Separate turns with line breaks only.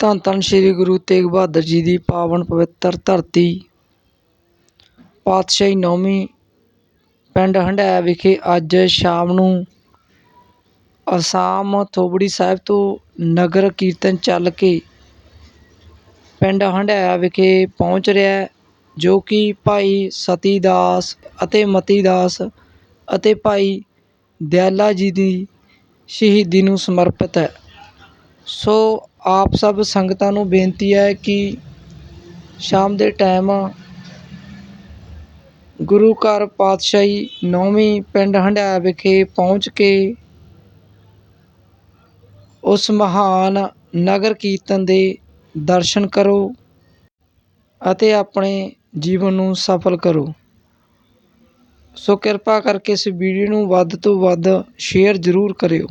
ਧੰਨ ਧੰਨ ਸ਼੍ਰੀ ਗੁਰੂ ਤੇਗ ਬਹਾਦਰ ਜੀ ਦੀ ਪਾਵਨ ਪਵਿੱਤਰ ਧਰਤੀ। ਪਾਤਸ਼ਾਹੀ ਨੌਵੀਂ ਪਿੰਡ ਹੰਡਾਇਆ ਵਿਖੇ ਅੱਜ ਸ਼ਾਮ ਨੂੰ ਅਸਾਮ ਥੋਬੜੀ ਸਾਹਿਬ ਤੋਂ ਨਗਰ ਕੀਰਤਨ ਚੱਲ ਕੇ ਪਿੰਡ ਹੰਡਾਇਆ ਵਿਖੇ ਪਹੁੰਚ ਰਿਹਾ ਜੋ ਕਿ ਭਾਈ ਸਤੀ ਦਾਸ ਅਤੇ ਮਤੀ ਦਾਸ ਅਤੇ ਭਾਈ ਦਿਆਲਾ ਜੀ ਦੀ ਸ਼ਹੀਦੀ ਨੂੰ ਸਮਰਪਿਤ ਹੈ। ਸੋ ਆਪ ਸਭ ਸੰਗਤਾਂ ਨੂੰ ਬੇਨਤੀ ਹੈ ਕਿ ਸ਼ਾਮ ਦੇ ਟਾਈਮ ਗੁਰੂ ਘਰ ਪਾਤਸ਼ਾਹੀ ਨੌਵੀਂ ਪਿੰਡ ਹੰਡਾਇਆ ਵਿਖੇ ਪਹੁੰਚ ਕੇ ਉਸ ਮਹਾਨ ਨਗਰ ਕੀਰਤਨ ਦੇ ਦਰਸ਼ਨ ਕਰੋ ਅਤੇ ਆਪਣੇ ਜੀਵਨ ਨੂੰ ਸਫਲ ਕਰੋ। ਸੋ ਕਿਰਪਾ ਕਰਕੇ ਇਸ ਵੀਡੀਓ ਨੂੰ ਵੱਧ ਤੋਂ ਵੱਧ ਸ਼ੇਅਰ ਜ਼ਰੂਰ ਕਰਿਓ।